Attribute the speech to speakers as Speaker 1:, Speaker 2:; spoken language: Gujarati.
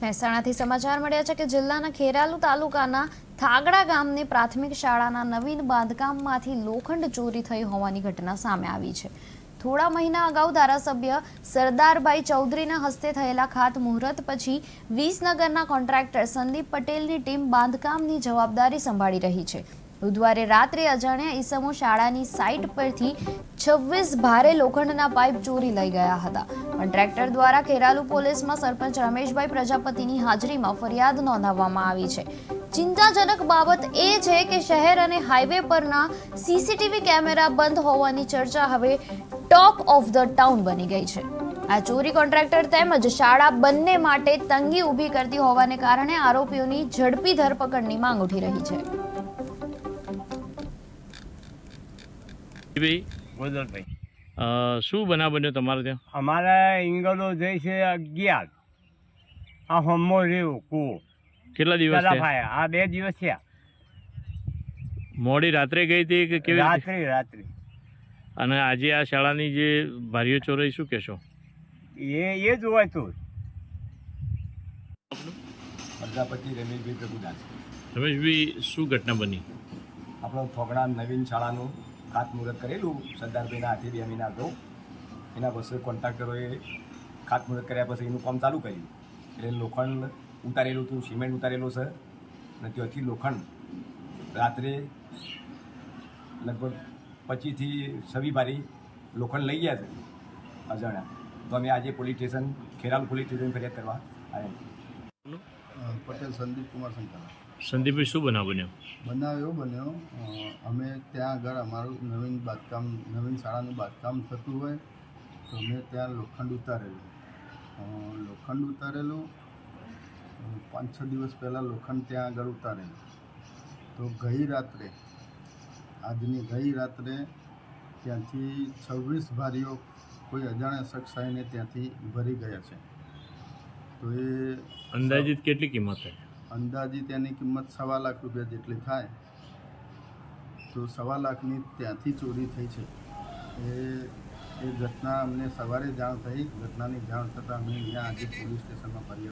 Speaker 1: મહેસાણાથી સમાચાર મળ્યા છે કે જિલ્લાના ખેરાલુ તાલુકાના થાગડા ગામની પ્રાથમિક શાળાના નવીન બાંધકામમાંથી લોખંડ ચોરી થઈ હોવાની ઘટના સામે આવી છે. થોડા મહિના અગાઉ ધારાસભ્ય સરદારભાઈ ચૌધરીના હસ્તે થયેલા ખાત મુહૂર્ત પછી વિસનગરના કોન્ટ્રાક્ટર સંદીપ પટેલની ટીમ બાંધકામની જવાબદારી સંભાળી રહી છે. બુધવારે રાત્રે અજાણ્યા ઈસમો શાળાની સાઇટ પરથી છવ્વીસ ભારે લોખંડના પાઇપ ચોરી લઈ ગયા હતા. કોન્ટ્રાક્ટર દ્વારા ખેરાલુ પોલીસમાં સરપંચ રમેશભાઈ પ્રજાપતિની હાજરીમાં ફરિયાદ નોંધાવવામાં આવી છે. ચિંતાજનક બાબત એ છે કે શહેર અને હાઈવે પરના સીસીટીવી કેમેરા બંધ હોવાની ચર્ચા હવે ટોક ઓફ ધ ટાઉન બની ગઈ છે. આ ચોરી કોન્ટ્રાક્ટર તેમજ શાળા બંને માટે તંગી ઊભી કરતી હોવાને કારણે આરોપીઓની ઝડપી ધરપકડની માંગ ઉઠી રહી છે.
Speaker 2: ગોદરભાઈ
Speaker 3: શું બનાવ બન્યો તમારે ત્યાં?
Speaker 2: અમારા ઇંગલો જાય છે અગિયાર. આ હમો રહ્યું કુવો.
Speaker 3: કેટલા દિવસ
Speaker 2: આ બે દિવસ થયા.
Speaker 3: મોડી રાત્રે ગઈ હતી કે કેવી
Speaker 2: રાત્રે રાત્રે.
Speaker 3: અને આજે આ શાળાની જે ભારીઓ ચોરાઈ શું કહેશો?
Speaker 2: એ એ જ હોય તો.
Speaker 4: પ્રજાપતિ રમેશભાઈ પ્રભુદાસ.
Speaker 3: રમેશભાઈ શું ઘટના બની?
Speaker 4: આપણો થોગડા નવીન શાળાનું ખાતમુહૂર્ત કરેલું, સરદારભાઈના હાથે બે મહિના અગાઉ. એના પછી કોન્ટ્રાક્ટરોએ ખાતમુહૂર્ત કર્યા પછી એનું કામ ચાલુ કર્યું. એટલે લોખંડ ઉતારેલું હતું, સિમેન્ટ ઉતારેલું છે. અને ત્યાંથી લોખંડ રાત્રે લગભગ પચીસથી છવ્વી ભારી લોખંડ લઈ ગયા છે અજાણ્યા. તો અમે આજે police station, Kheral police station ફરિયાદ કરવા આવ્યા
Speaker 5: પટેલ સંદીપ કુમાર શંકરા
Speaker 3: સંદીપભાઈ શું બનાવ બન્યો?
Speaker 5: બનાવ એવો બન્યો અમે ત્યાં આગળ અમારું નવીન બાંધકામ નવીન શાળાનું બાંધકામ થતું હોય તો અમે ત્યાં લોખંડ ઉતારેલું. લોખંડ ઉતારેલું પાંચ છ દિવસ પહેલાં લોખંડ ત્યાં આગળ ઉતારેલું. તો ગઈ રાત્રે આજની ગઈ રાત્રે ત્યાંથી છવ્વીસ ભારીઓ કોઈ અજાણ્યા શખ્સ આવીને ત્યાંથી ભરી ગયા છે. તો એ
Speaker 3: અંદાજિત કેટલી કિંમત છે
Speaker 5: અંદાજિત એની કિંમત સવા લાખ રૂપિયા જેટલી થાય. તો સવા લાખની ત્યાંથી ચોરી થઈ છે. એ એ ઘટના અમને સવારે જાણ થઈ. ઘટનાની જાણ થતાં અમે અહીંયા આજે પોલીસ સ્ટેશનમાં ફરિયાદ